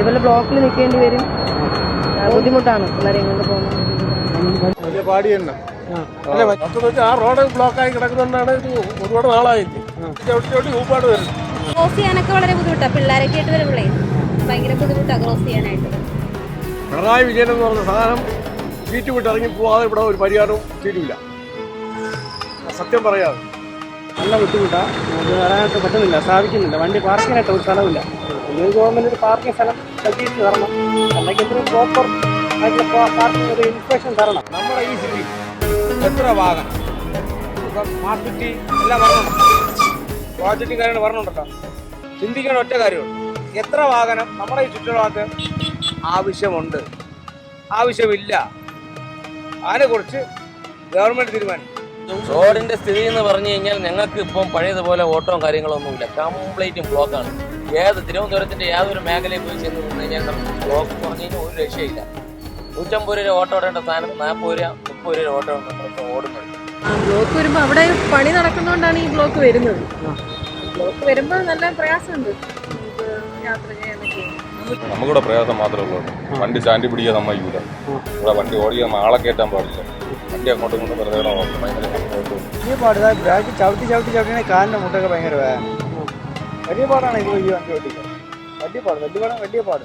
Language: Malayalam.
ഇതുപോലെ ബ്ലോക്കിൽ നിൽക്കേണ്ടി വരും. ബുദ്ധിമുട്ടാണ് പിള്ളേരെയും കൊണ്ട് പോകുന്നത് ആ. റോഡ് ബ്ലോക്കായി കിടക്കുന്നതുകൊണ്ടാണ് ഒരുപാട് നാളായില്ല? ചവിട്ടി ചവിട്ടി ഊപ്പാട് വരുന്നത് ക്രോസ് ചെയ്യാനൊക്കെ വളരെ ബുദ്ധിമുട്ടാണ് പിള്ളേരൊക്കെ ആയിട്ട് വരുമ്പോഴേ ഭയങ്കര ബുദ്ധിമുട്ടാണ് ക്രോസ് ചെയ്യാനായിട്ട്. പിണറായി വിജയൻ എന്ന് പറഞ്ഞ സാധനം സീറ്റ് വിട്ട് ഇറങ്ങി പോവാതെ ഇവിടെ ഒരു പരിഹാരവും തീരുമില്ല സത്യം പറയാതെ നല്ല ബുദ്ധിമുട്ടാണ് നമുക്ക് വരാനായിട്ട് പറ്റുന്നില്ല സാധിക്കുന്നില്ല. വണ്ടി പാർക്കിനായിട്ട് ഒരു സ്ഥലമില്ല പിന്നെ ഒരു ഒരു പാർക്കിംഗ് സ്ഥലം സജ്ജീകരിച്ച് തരണം. അല്ലെങ്കിൽ എന്തൊരു പ്രോപ്പർ ആയിട്ടുള്ള പാർക്കിംഗ് ഒരു ഇൻസ്പെക്ഷൻ തരണം. നമ്മുടെ ഈ സിറ്റി എത്ര വാഹനം? സ്മാർട്ട് സിറ്റി എല്ലാം വരണം. പ്രോജക്റ്റും കാര്യങ്ങൾ പറഞ്ഞുണ്ടല്ലോ ചിന്തിക്കേണ്ട ഒറ്റ കാര്യമുണ്ട് എത്ര വാഹനം നമ്മുടെ ഈ ചുറ്റുഭാഗത്ത് ആവശ്യമുണ്ട്? ആവശ്യമില്ല. അതിനെക്കുറിച്ച് ഗവൺമെന്റ് തീരുമാനിക്കും. റോഡിന്റെ സ്ഥിതി എന്ന് പറഞ്ഞു കഴിഞ്ഞാൽ ഞങ്ങൾക്ക് ഇപ്പം പഴയതുപോലെ ഓട്ടവും കാര്യങ്ങളൊന്നുമില്ല. കംപ്ലീറ്റും ബ്ലോക്കാണ് ഏത് തിരുവനന്തപുരത്തിന്റെ യാതൊരു മേഖലയിൽ പോയി ചെന്ന് നിന്ന് കഴിഞ്ഞാൽ നമുക്ക് ബ്ലോക്ക് പറഞ്ഞു കഴിഞ്ഞാൽ ഒരു രക്ഷയില്ല. നൂറ്റമ്പത് രൂപ ഓട്ടോ ഇടേണ്ട സ്ഥാനത്ത് നാൽപ്പത് രൂപ മുപ്പത് രൂപ ഓട്ടോ നമ്മളിപ്പോൾ ഓടുന്നത്. ബ്ലോക്ക് വരുമ്പോൾ അവിടെ പണി നടക്കുന്നതുകൊണ്ടാണ് ഈ ബ്ലോക്ക് വരുന്നത്. ബ്ലോക്ക് വരുമ്പോൾ നല്ല പ്രയാസമുണ്ട്. യാത്ര ചെയ്യാനൊക്കെ. നമുക്കിവിടെ പ്രയാസം മാത്രമേ ഉള്ളൂ. വണ്ടി ചാണ്ടി പിടിക്കാൻ സമ്മതിക്കൂല. ഇവിടെ വണ്ടി ഓടിക്കാൻ ആളെ കയറ്റാൻ പാടില്ല. വണ്ടി അങ്ങോട്ടും ഇങ്ങോട്ടും വെറുതെ നോക്കും. ഭയങ്കര. വലിയ പാട്. ബ്രാക്ക് ചവിട്ടി ചവിട്ടി ചവിട്ടി കാലിന്റെ മുട്ടൊക്കെ ഭയങ്കര വേദന. വലിയ പാടാണ് ഇപ്പോൾ ഈ വണ്ടി ഓടിക്കുക വലിയ പാട് വലിയ പാടാണ് വലിയ പാട്.